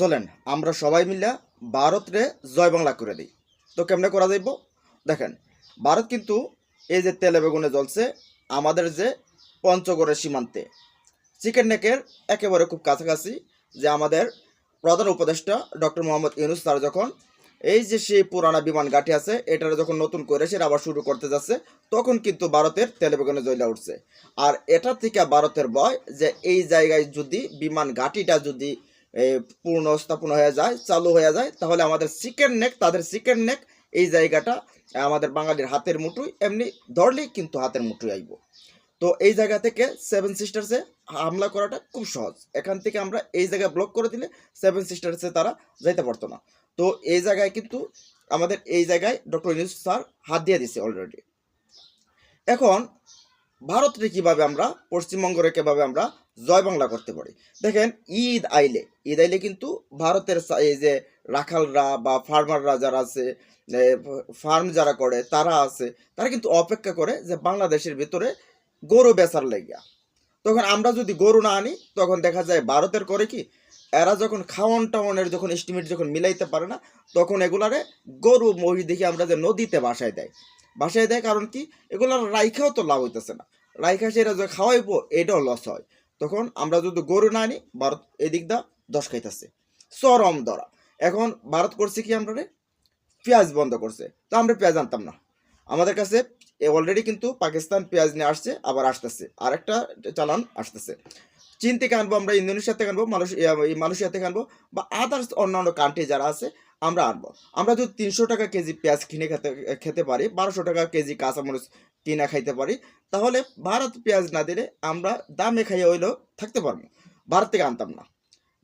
চলেন, আমরা সবাই মিলে ভারতরে জয় বাংলা করে দিই। তো কেমনে করা যাইব? দেখেন, ভারত কিন্তু এই যে তেলে বেগুনে জ্বলছে, আমাদের যে পঞ্চগড়ের সীমান্তে, চিকেন নেকের একেবারে খুব কাছাকাছি যে আমাদের প্রধান উপদেষ্টা ডক্টর মোহাম্মদ ইউনুস স্যার যখন এই যে সেই পুরানা বিমান ঘাঁটি আছে, এটার যখন নতুন করে সেটা আবার শুরু করতে যাচ্ছে, তখন কিন্তু ভারতের তেলে বেগুনে জ্বলা উঠছে। আর এটা থেকে ভারতের ভয় যে এই জায়গায় যদি বিমান ঘাঁটিটা যদি পূর্ণ স্থাপন হয়ে যায়, চালু হয়ে যায়, তাহলে আমাদের চিকেন নেক, তাদের চিকেন নেক, এই জায়গাটা আমাদের বাঙালির হাতের মুঠোই এমনি ধরলেই কিন্তু হাতের মুঠোই আইব। তো এই জায়গা থেকে সেভেন সিস্টার্সে হামলা করাটা খুব সহজ। এখান থেকে আমরা এই জায়গায় ব্লক করে দিলে সেভেন সিস্টার্সে তারা যাইতে পারতো না। তো এই জায়গায় কিন্তু আমাদের এই জায়গায় ডক্টর ইউনুস স্যার হাত দিয়ে দিছে অলরেডি এখন ভারতরে কীভাবে আমরা পশ্চিমবঙ্গরে কীভাবে আমরা জয় বাংলা করতে পারি? দেখেন, ঈদ আইলে ঈদ আইলে কিন্তু ভারতের এই যে রাখালরা বা ফার্মাররা যারা আছে ফার্ম যারা করে, তারা আছে, তারা কিন্তু অপেক্ষা করে যে বাংলাদেশের ভিতরে গরু বেচার লেগিয়া। তখন আমরা যদি গরু না আনি, তখন দেখা যায় ভারতের করে কি, এরা যখন খাওয়ান টাওয়ানের যখন এস্টিমেট যখন মিলাইতে পারে না, তখন এগুলারে গরু মহিষ দেখি আমরা যে নদীতে বাসায় দেয়। বাসায় দেয় কারণ কি, এগুলার রাইখাও তো লাভ হইতেছে না। রাইখা সেটা যে খাওয়াইবো, এটাও লস হয়। তখন আমরা যদি গরু না আনি, ভারত এদিক দা দশ খাইতেছে। চরম দরা এখন ভারত করছে কি আমরা রে? পেঁয়াজ বন্ধ করছে। তো আমরা পেঁয়াজ আনতাম না। আমাদের কাছে অলরেডি কিন্তু পাকিস্তান পেঁয়াজ নিয়ে আসছে, আবার আসতেছে। আরেকটা চালান আসতেছে। চীন থেকে আনব আমরা ইন্দোনেশিয়া থেকে আনব মানুষ মালয়েশিয়া থেকে আনব, বা আদার্স অন্যান্য কান্ট্রি যারা আছে, আমরা আনব। আমরা যদি তিনশো টাকা কেজি পেঁয়াজ কিনে খেতে খেতে পারি, বারোশো টাকা কেজি কাঁচামরিচ কিনা খাইতে পারি, তাহলে ভারত পেঁয়াজ না দিলে আমরা দামে খাইয়ে হইলেও থাকতে পারব। ভারত থেকে আনতাম না।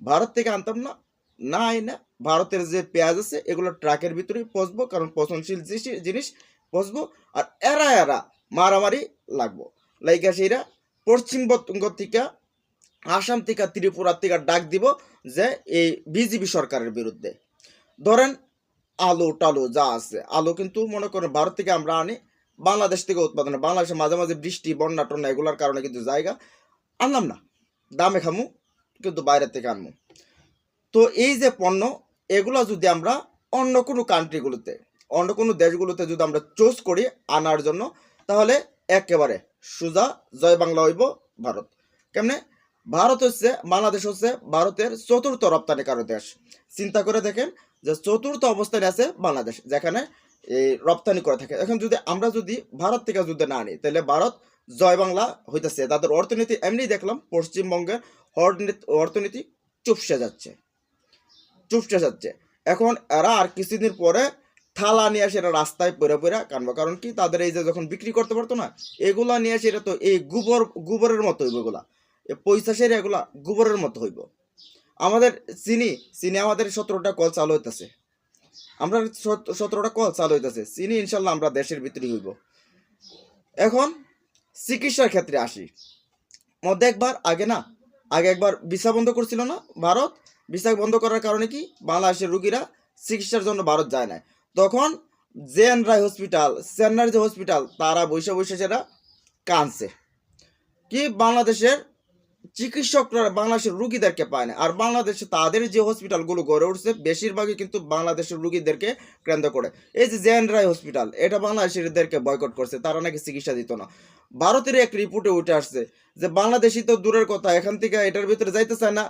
ভারত থেকে আনতাম না না না ভারতের যে পেঁয়াজ আছে, এগুলো ট্রাকের ভিতরেই পচবো, কারণ পচনশীল জিনিস- জিনিস পচবো, আর এরা এরা মারামারি লাগবো। লাইকা সেইরা পশ্চিমবঙ্গ থেকে, আসাম থেকে, ত্রিপুরা থেকে ডাক দিব যে এই বিজেপি সরকারের বিরুদ্ধে। ধরেন আলু টালু যা আছে, আলু কিন্তু মনে করেন ভারত থেকে আমরা আনি বাংলাদেশ থেকে উৎপাদন। বাংলাদেশে মাঝে মাঝে বৃষ্টি, বন্যা, টন্যা এগুলোর কারণে কিন্তু জায়গা আনলাম না। দামে খামু, কিন্তু বাইরের থেকে আনব তো এই যে পণ্য, এগুলো যদি আমরা অন্য কোনো কান্ট্রিগুলোতে অন্য কোনো দেশগুলোতে যদি আমরা চুজ করি আনার জন্য, তাহলে একেবারে সোজা জয় বাংলা হইব ভারত। কেমনে? ভারত হচ্ছে, বাংলাদেশ হচ্ছে ভারতের চতুর্থ রপ্তানিকারক দেশ। চিন্তা করে দেখেন যে চতুর্থ অবস্থানে আছে বাংলাদেশ, যেখানে এই রপ্তানি করে থাকে। এখন যদি আমরা যদি ভারত থেকে যদি না আনি, তাহলে ভারত জয় বাংলা হইতেছে। তাদের অর্থনীতি এমনি দেখলাম পশ্চিমবঙ্গের অর্থনীতি চুপসে যাচ্ছে। চুপসে যাচ্ছে। এখন এরা আর কিছুদিন পরে থালা নিয়ে সেটা রাস্তায় পরে পরে কানবো। কারণ কি? তাদের এই যে যখন বিক্রি করতে পারতো না, এগুলা নিয়ে সেটা তো এই গোবর, গোবরের মতো হইব এগুলা। পয়সা সেরে এগুলা গোবরের মতো হইব। আমাদের চিনি চিনি আমাদের সতেরোটা কল চালু হইতেছে। আমরা সতেরোটা কল চালু হইতেছে। চিনি ইনশাল্লাহ আমরা দেশের ভিতরেই হইব। এখন চিকিৎসার ক্ষেত্রে আসি। মধ্যে একবার, আগে না, আগে একবার ভিসা বন্ধ করছিল না ভারত। ভিসা বন্ধ করার কারণে কি? বাংলাদেশের রুগীরা চিকিৎসার জন্য ভারত যায় না তখন জেএন রায় হসপিটাল চেন্নাইয়ের যে হসপিটাল তারা বসে বসে সেটা কি? বাংলাদেশের চিকিৎসকরা বাংলাদেশের রুগীদেরকে পায় না। আর বাংলাদেশে তাদের যে হসপিটালগুলো গড়ে উঠছে, বেশিরভাগই কিন্তু বাংলাদেশের রুগীদেরকে কেন্দ্র করে। এই যে জেএন রায় হসপিটাল, এটা বাংলাদেশিদেরকে বয়কট করছে, তারা নাকি চিকিৎসা দিত না। ভারতের এক রিপোর্টে উঠে আসছে যে বাংলাদেশি তো দূরের কথা, এখান থেকে এটার ভিতরে যাইতে চায় না।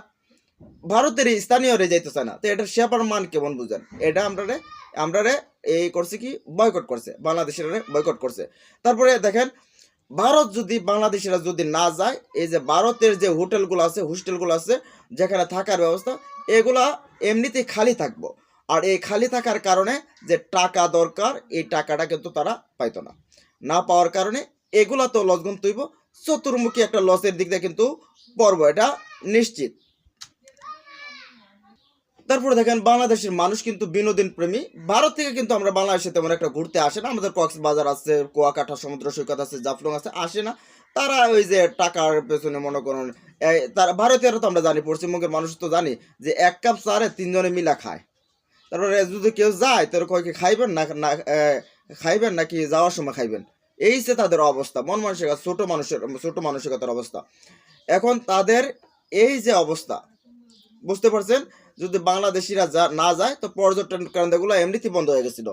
ভারতের স্থানীয়রে যাইতে চায় না। তো এটার সেপার মান কেমন বুঝেন? এটা আমরা আমরা এই করছে কি বয়কট করছে। বাংলাদেশের বয়কট করছে। তারপরে দেখেন ভারত যদি বাংলাদেশিরা যদি না যায়, এই যে ভারতের যে হোটেলগুলো আছে, হোস্টেলগুলো আছে, যেখানে থাকার ব্যবস্থা, এগুলা এমনিতেই খালি থাকব। আর এই খালি থাকার কারণে যে টাকা দরকার, এই টাকাটা কিন্তু তারা পাইতো না। না পাওয়ার কারণে এগুলা তো লসগুন তৈব, চতুর্মুখী একটা লসের দিক দিয়ে কিন্তু পর্ব এটা নিশ্চিত। তারপরে দেখেন বাংলাদেশের মানুষ কিন্তু বিনোদন প্রেমী। ভারত থেকে কিন্তু আমরা বাংলাদেশে তেমন একটা ঘুরতে আসে না। আমাদের কক্সবাজার আছে, কুয়াকাটা, সমুদ্র সৈকত আছে, জাফলং আছে, আসে না। তারা ওই যে টাকার পেছনে মনে করুন তারা ভারতীয়রা তো আমরা জানি, পশ্চিমবঙ্গের মানুষ তো জানি যে এক কাপ চারে তিনজনে মিলা খায়। তারপরে যদি কেউ যায়, তার কয় কি খাইবেন না খাইবেন নাকি যাওয়ার সময় খাইবেন? এই যে তাদের অবস্থা, মন মানসিকতা ছোট মানুষের, ছোট মানসিকতার অবস্থা। এখন তাদের এই যে অবস্থা, বুঝতে পারছেন? যদি বাংলাদেশিরা না যায়, তো পর্যটন কেন্দ্রগুলো এমনিতেই বন্ধ হয়ে গেছিল।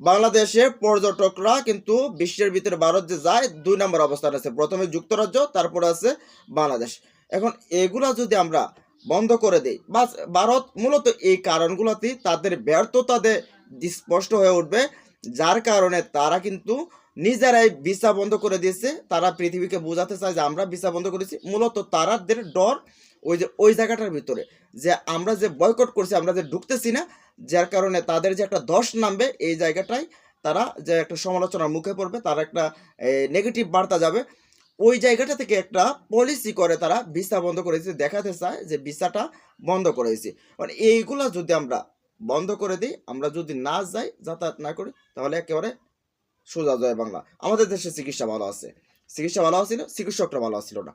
বাংলাদেশের পর্যটকরা কিন্তু বিশ্বের ভিতরে ভারত যে যায়, দুই নম্বর অবস্থান আছে। প্রথমে যুক্তরাজ্য, তারপরে আছে বাংলাদেশ। এখন এগুলা যদি আমরা বন্ধ করে দেই বা ভারত মূলত এই কারণগুলোতেই তাদের ব্যর্থতাতে স্পষ্ট হয়ে উঠবে, যার কারণে তারা কিন্তু নিজেরাই ভিসা বন্ধ করে দিয়েছে। তারা পৃথিবীকে বোঝাতে চায় যে আমরা ভিসা বন্ধ করেছি। মূলত তারাদের ডর ওই যে, ওই জায়গাটার ভিতরে। যে আমরা যে বয়কট করছি, আমরা যে ঢুকতেছি না, যার কারণে তাদের যে একটা দশ নামবে, এই জায়গাটায় তারা যে একটা সমালোচনার মুখে পড়বে, তার একটা নেগেটিভ বার্তা যাবে। ওই জায়গাটা থেকে একটা পলিসি করে তারা ভিসা বন্ধ করে করেছে দেখাতে চায় যে ভিসাটা বন্ধ করে করেছি মানে এইগুলা যদি আমরা বন্ধ করে দিই, আমরা যদি না যাই, যাতায়াত না করি, তাহলে একেবারে সোজা যায় বাংলা। আমাদের দেশে চিকিৎসা ভালো আছে। চিকিৎসা ভালো ছিল, চিকিৎসকরা ভালো ছিল না।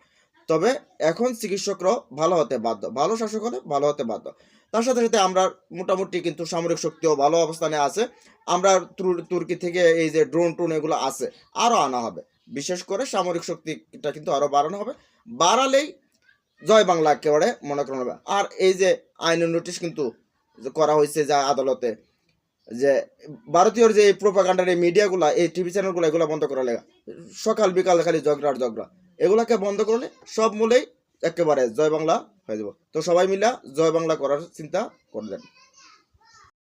তবে এখন চিকিৎসকরাও ভালো হতে বাধ্য, ভালো শাসক হলে ভালো হতে বাধ্য। তার সাথে সাথে আমরা মোটামুটি কিন্তু সামরিক শক্তিও ভালো অবস্থানে আছে। আমরা তুর্কি থেকে এই যে ড্রোন টোন এগুলো আছে আরও আনা হবে। বিশেষ করে সামরিক শক্তিটা কিন্তু আরও বাড়ানো হবে। বাড়ালেই জয় বাংলা একেবারে মনে করা হবে। আর এই যে আইনের নোটিশ কিন্তু করা হয়েছে যা আদালতে, যে ভারতীয় যে এই প্রোপাগান্ডার এই মিডিয়াগুলা এই টিভি চ্যানেলগুলো এগুলো বন্ধ করা লেগা। সকাল বিকাল খালি ঝগড়া আর ঝগড়া। এগুলাকে বন্ধ করলে সব মূলেই একেবারে জয় বাংলা হয়ে যাব। তো সবাই মিলা জয় বাংলা করার চিন্তা করলেন।